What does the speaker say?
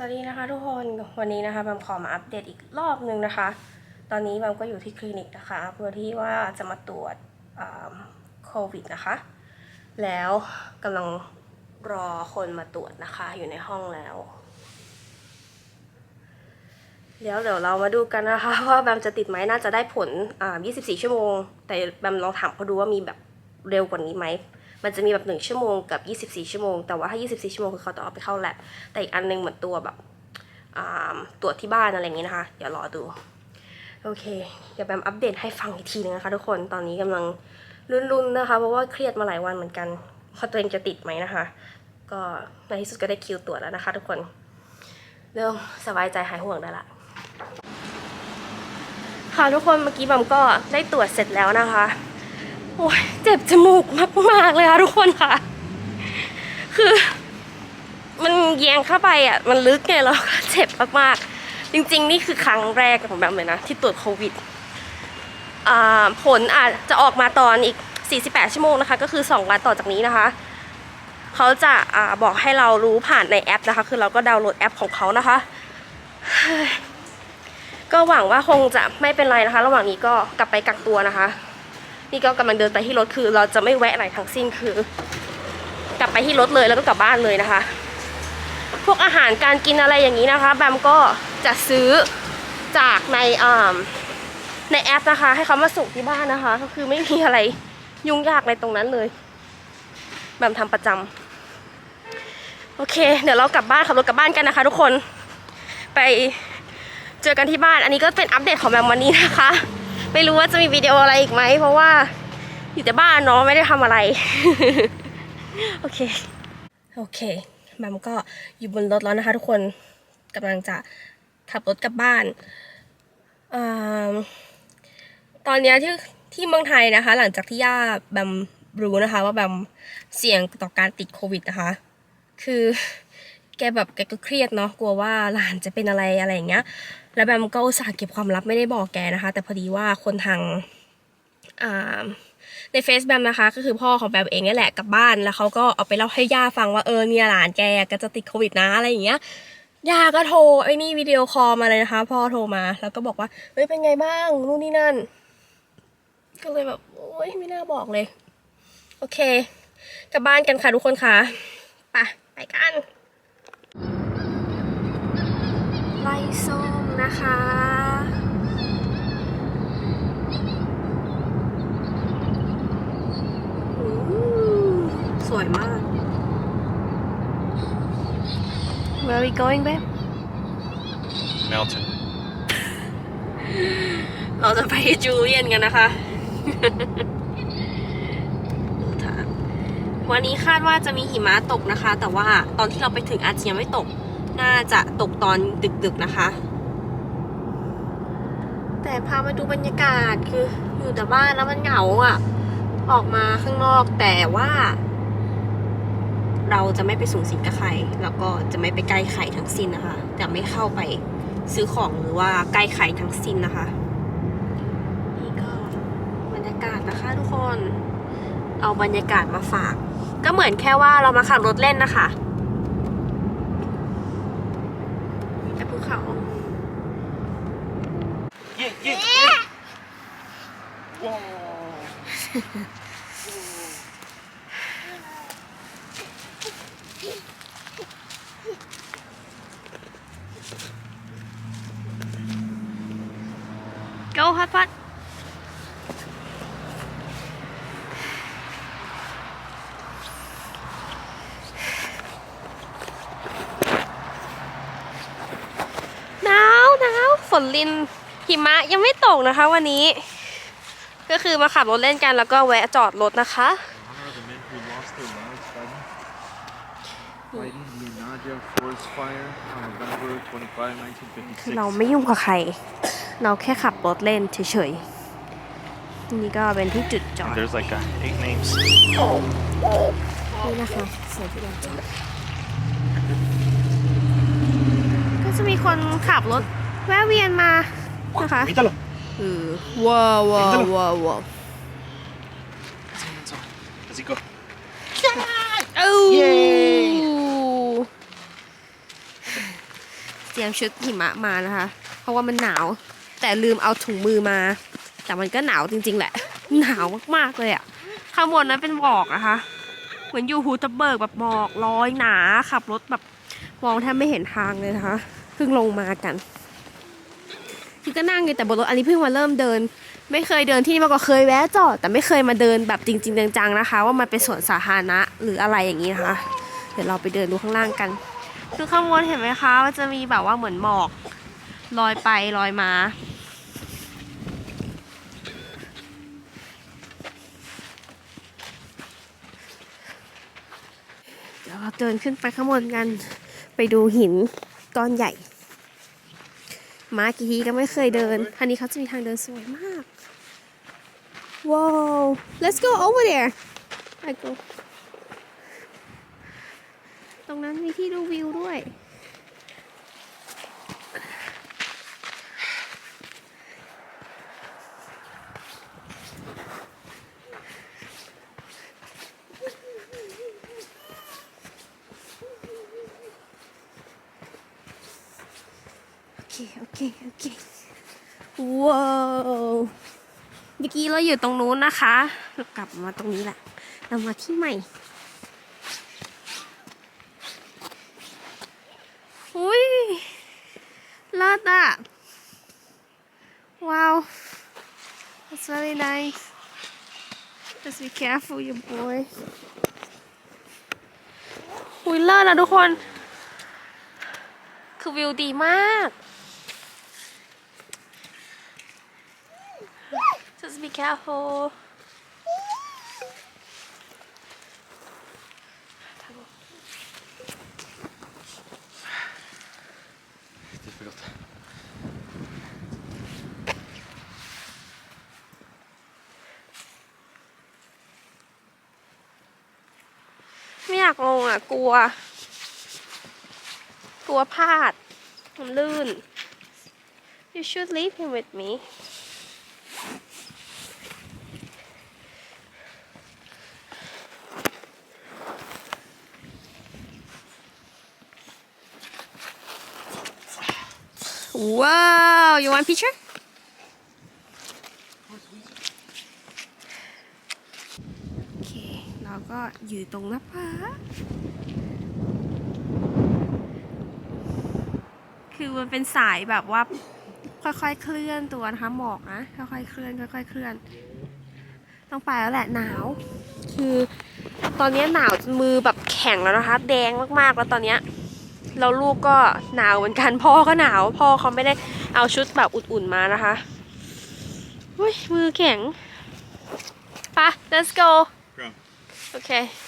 สวัสดีนะคะทุกคนวันนี้นะคะแบมขอมาอัปเดตอีกรอบนึงนะคะ ตอนนี้แบมก็อยู่ที่คลินิกนะคะ เพื่อที่ว่าจะมาตรวจโควิดนะคะ แล้วกำลังรอคนมาตรวจนะคะ อยู่ในห้องแล้วเดี๋ยวเดี๋ยวเรามาดูกันนะคะว่าแบมจะติดไหมน่าจะได้ผลอ่า24 ชั่วโมง แต่แบมลองถามเขาดูว่ามีแบบเร็วกว่านี้ไหม มันจะมีแบบ 1 ชั่วโมงกับ 24 ชั่วโมง แต่ว่าถ้า 24 ชั่วโมงคือเขาต้องเอาไปเข้าแลบแต่อีกอันนึงเหมือนตัวแบบตรวจที่บ้านอะไรอย่างนี้นะคะ เดี๋ยวรอดู โอเค เดี๋ยวแบมอัปเดตให้ฟังอีกทีนึงนะคะทุกคน ตอนนี้กำลังรุนๆนะคะ เพราะว่าเครียดมาหลายวันเหมือนกันว่าตัวเองจะติดไหมนะคะ ก็ในที่สุดก็ได้คิวตรวจแล้วนะคะ ทุกคน เริ่มสบายใจหายห่วงได้ละ ค่ะทุกคนเมื่อกี้บัมก็ได้ตรวจเสร็จแล้วนะคะ โอ้ยเจ็บจมูกมาก ๆ เลยค่ะทุกคนค่ะ คือ มันแยงเข้าไปอะ มันลึกไงแล้วก็เจ็บมากๆ จริง ๆ นี่คือครั้งแรกของแบมเลยนะ ที่ตรวจโควิดผลอาจจะออกมาตอนอีก 48 ชั่วโมงนะคะ ก็คือ 2 วันต่อจากนี้นะคะ เขาจะอ่าบอกให้เรารู้ผ่านในแอปนะคะ คือเราก็ดาวน์โหลดแอปของเขานะคะ ก็หวังว่าคงจะไม่เป็นไรนะคะ ระหว่างนี้ก็กลับไปกักตัวนะคะ นี่ก็กำลังเดินไปที่รถคือ เราจะไม่แวะไหนทั้งสิ้นคือ กลับไปที่รถเลยแล้วก็กลับบ้านเลยนะคะ พวกอาหารการกินอะไรอย่างนี้นะคะ แบมก็จะซื้อจากในอ่าในแอปนะคะ ให้เขามาส่งที่บ้านนะคะ ก็คือไม่มีอะไรยุ่งยากในตรงนั้นเลย แบมทำประจำโอเค เดี๋ยวเรากลับบ้านขับรถกลับบ้านกันนะคะ ทุกคนไปเจอกันที่บ้านอันนี้ก็เป็นอัปเดตของแบมวันนี้นะคะ ไม่รู้ว่าจะมีวิดีโออะไรอีกไหม เพราะว่าอยู่แต่บ้านเนาะไม่ได้ทำอะไร โอเค โอเคแบมก็อยู่บนรถแล้วนะคะ ทุกคนกำลังจะขับรถกลับบ้านอตอนเนี้ยที่ที่เมืองไทยนะคะ หลังจากที่ย่าแบมรู้นะคะ ว่าแบมเสี่ยงต่อการติดโควิดนะคะ คือแกแบบแกก็เครียดเนาะกลัวว่าหลานจะเป็นอะไรอะไรอย่างเงี้ย แล้วแบมก็อุตส่าห์เก็บความลับไม่ได้บอกแกนะคะ แต่พอดีว่าคนทางในเฟซแบมนะคะ ก็คือพ่อของแบมเองนี่แหละกลับบ้านแล้วเขาก็เอาไปเล่าให้ย่าฟังว่าเออเนี่ยหลานแกก็จะติดโควิดนะอะไรอย่างเงี้ยย่าก็โทรไอ้นี่วิดีโอคอลมาเลยนะคะ พ่อโทรมา แล้วก็บอกว่าเฮ้ยเป็นไงบ้างนู่นนี่นั่น ก็เลยแบบโอ๊ยไม่น่าบอกเลย โอเค กลับบ้านกันค่ะทุกคนค่ะไปไปกัน ไล่ส้ม นะคะอืมสวยมาก Where are we going babe Melton. เราจะไปจูเลียนกันนะคะดูทางวันนี้คาดว่าจะมีหิมะตกนะคะ แต่ว่าตอนที่เราไปถึงอาจจะยังไม่ตก น่าจะตกตอนดึกๆนะคะ แต่พามาดูบรรยากาศคืออยู่แต่บ้านแล้วมันเหงาอะ ออกมาข้างนอกแต่ว่า เราจะไม่ไปสูงสิงกับใคร แล้วก็จะไม่ไปใกล้ใครทั้งสิ้นนะคะ จะไม่เข้าไปซื้อของหรือว่าใกล้ใครทั้งสิ้นนะคะ นี่ก็บรรยากาศนะคะทุกคน เอาบรรยากาศมาฝาก ก็เหมือนแค่ว่าเรามาขับรถเล่นนะคะแต่ภูเขา Yeah, yeah, yeah. Whoa. โก้ฮัทพัดหนาวหนาวฝนลินหิมะยังไม่ตกนะคะวันนี้ ก็คือมาขับรถเล่นกันแล้วก็แวะจอดรถนะคะ Honor the men who lost their lives fighting, fighting the Nadia forest fire on November 25, คือเรา 1956. ไม่ยุ่งกับใคร เราแค่ขับรถเล่นเฉยๆ นี่ก็เป็นที่จุดจอด There's like uh, eight names. นี่นะคะส่วนที่เราจอดก็จะมีคนขับรถแวะเวียนมานะคะ Mítalo. เออว้าวว้าวว้าวว้าว Así go. เอ้าเย้รียมชุดหิมะมานะคะ เพราะว่ามันหนาว แต่ลืมเอาถุงมือมา แต่มันก็หนาวจริง ๆ แหละ หนาวมากๆเลยอะข้างบนนั้นเป็นหมอกนะคะ เหมือนอยู่ฮูทับเบิร์กแบบหมอกลอยหนาขับรถแบบมองแทบไม่เห็นทางเลยนะคะ เพิ่งลงมากัน คือก็นั่งอยู่แต่บนรถอันนี้เพิ่งมาเริ่มเดิน ไม่เคยเดินที่นี่มาก่อนเคยแวะจอดแต่ไม่เคยมาเดินแบบจริง ๆ จังๆนะคะ ว่ามันเป็นสวนสาธารณะหรืออะไรอย่างนี้นะคะ เดี๋ยวเราไปเดินดูข้างล่างกันคือข้างบนเห็นไหมคะว่าจะมีแบบว่าเหมือนหมอกลอยไปลอยมาเดี๋ยวเราเดินขึ้นไปข้างบนกัน ไปดูหินก้อนใหญ่ มากี่ทีก็ไม่เคยเดินอันนี้เขาจะมีทางเดินสวยมาก ว้าว let's go over there I go ตรงนั้นมีที่ดูวิวด้วย โอเคโอเค โอเค ว้าวเมื่อกี้เราอยู่ตรงนู้นนะคะ เรากลับมาตรงนี้แหละ เรามาที่ใหม่ อุ้ยเลิศอะว้าว that's very nice just be careful you boy อุ้ยเลิศอะทุกคน คือวิวดีมาก just be careful ไม่อยากลงอะ กลัว กลัวพลาดมันลื่น you should leave him with me Wow you want picture โอเคเราก็อยู่ตรงหน้าผาคือมันเป็นสายแบบว่าค่อยๆเคลื่อนตัวนะคะหมอกนะค่อยๆเคลื่อนค่อยๆเคลื่อน ต้องไปแล้วแหละหนาว คือ ตอนนี้หนาวจนมือแบบแข็งแล้วนะคะ แดงมากๆแล้วตอนเนี้ย แล้วลูกก็หนาวเหมือนกันพ่อก็หนาว พ่อเขาไม่ได้เอาชุดแบบอุ่นๆมานะคะอุ้ยมือแข็งไปะ let's go Go. okay Let me see.